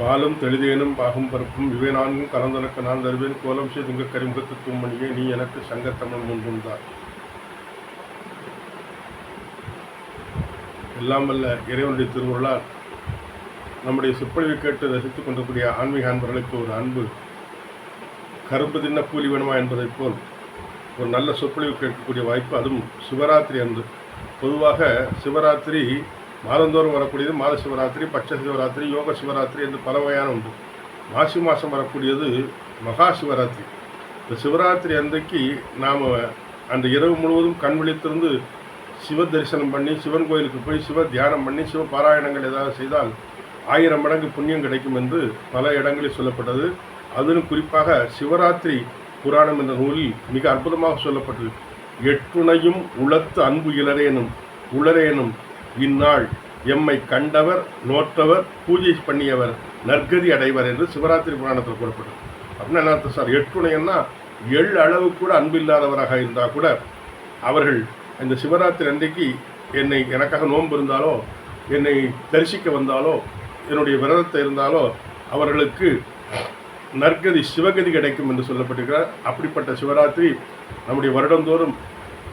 பாலும் தெளிதேனும் பாகும் பருப்பும் இவை நான்கும் கலந்தனக்கு நான் தருவேன். கோலம் செய்து கரிமுகத்து தூமணியே நீ எனக்கு சங்கத்தமிழ் முன்றுந்தார் எல்லாம் வல்ல இறைவனுடைய திருவுருளால் நம்முடைய சொற்பொழிவை கேட்டு ரசித்துக் கொண்டிருக்கூடிய ஆன்மீக அன்பர்களுக்கு ஒரு அன்பு. கரும்பு தின்ன கூலி வேணுமா என்பதைப் போல் ஒரு நல்ல சொற்பொழிவு கேட்கக்கூடிய வாய்ப்பு. அதுவும் சிவராத்திரி அன்று. பொதுவாக சிவராத்திரி மாதந்தோறும் வரக்கூடியது மாத சிவராத்திரி பட்ச சிவராத்திரி யோக சிவராத்திரி என்று பல வகையான உண்டு. மாசி மாதம் வரக்கூடியது மகா சிவராத்திரி. இந்த சிவராத்திரி அன்றைக்கு நாம் அந்த இரவு முழுவதும் கண் விழித்திருந்து சிவ தரிசனம் பண்ணி சிவன் கோயிலுக்கு போய் சிவ தியானம் பண்ணி சிவ பாராயணங்கள் ஏதாவது செய்தால் ஆயிரம் மடங்கு புண்ணியம் கிடைக்கும் என்று பல இடங்களில் சொல்லப்பட்டது. அதிலும் குறிப்பாக சிவராத்திரி புராணம் என்ற நூலில் மிக அற்புதமாக சொல்லப்பட்டது. எட்டுணையும் உளத்து அன்பு இளரேனும் உளரேனும் இந்நாள் எம்மை கண்டவர் நோற்றவர் பூஜை பண்ணியவர் நற்கதி அடைவர் என்று சிவராத்திரி புராணத்தில் கூறப்படும் அப்படின்னா என்ன அர்த்தம் சார்? எட்டுணையன்னா எள் அளவு கூட அன்பில்லாதவராக இருந்தால் கூட அவர்கள் இந்த சிவராத்திரி அன்றைக்கு என்னை எனக்காக நோன்பு இருந்தாலோ என்னை தரிசிக்க வந்தாலோ என்னுடைய விரதத்தை இருந்தாலோ அவர்களுக்கு நற்கதி சிவகதி கிடைக்கும் என்று சொல்லப்பட்டிருக்கிறார். அப்படிப்பட்ட சிவராத்திரி நம்முடைய வருடந்தோறும்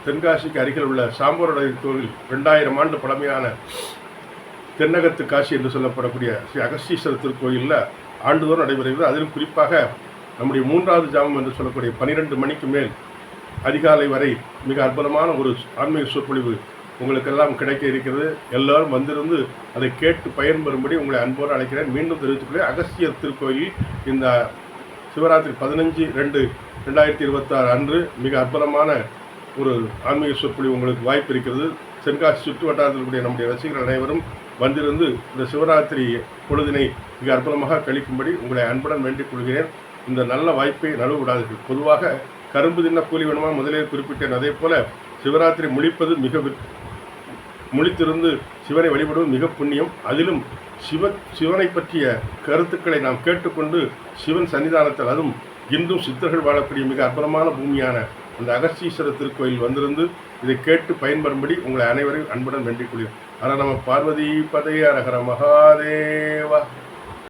தென்காசிக்கு அருகில் உள்ள சாம்பருடைய கோவில் ரெண்டாயிரம் ஆண்டு பழமையான தென்னகத்து காசி என்று சொல்லப்படக்கூடிய ஸ்ரீ அகஸ்தீஸ்வரர் திருக்கோயிலில் ஆண்டுதோறும் நடைபெறுகிறது. அதிலும் குறிப்பாக நம்முடைய மூன்றாவது ஜாமம் என்று சொல்லக்கூடிய பனிரெண்டு மணிக்கு மேல் அதிகாலை வரை மிக அற்புதமான ஒரு ஆன்மீக சொற்பொழிவு உங்களுக்கெல்லாம் கிடைக்க இருக்கிறது. எல்லோரும் வந்திருந்து அதை கேட்டு பயன்பெறும்படி உங்களை அன்போடு அழைக்கிறேன். மீண்டும் தெரிவித்துக்கொள்ள அகஸ்தியர் திருக்கோயில் இந்த சிவராத்திரி பதினஞ்சு ரெண்டு ரெண்டாயிரத்தி இருபத்தாறு அன்று மிக அற்புதமான ஒரு ஆன்மீக சொற்பொழி உங்களுக்கு வாய்ப்பு இருக்கிறது. தென்காசி சுற்று வட்டாரத்தில் கூடிய நம்முடைய ரசிகர்கள் அனைவரும் வந்திருந்து இந்த சிவராத்திரி பொழுதினை மிக அற்புதமாக கழிக்கும்படி உங்களை அன்புடன் வேண்டிக் கொள்கிறேன். இந்த நல்ல வாய்ப்பை நழுவிடாதீர்கள் பொதுவாக கரும்பு தின்ன கூலி வேணுமா? முதலே குறிப்பிட்டேன். அதே போல சிவராத்திரி முழிப்பது மிக வி- முழித்திருந்து சிவனை வழிபடுவது மிக புண்ணியம். அதிலும் சிவ சிவனை பற்றிய கருத்துக்களை நாம் கேட்டுக்கொண்டு சிவன் சன்னிதானத்தில் அதுவும் இன்றும் சித்தர்கள் வாழக்கூடிய மிக அற்புதமான பூமியான அந்த அகஸ்தீஸ்வரர் திருக்கோயில் வந்திருந்து இதை கேட்டு பயன்பெறும்படி உங்களை அனைவரையும் அன்புடன் வேண்டிக் கொள்கிறேன். ஆனால் நம்ம பார்வதி பதைய அரகர மகாதேவா.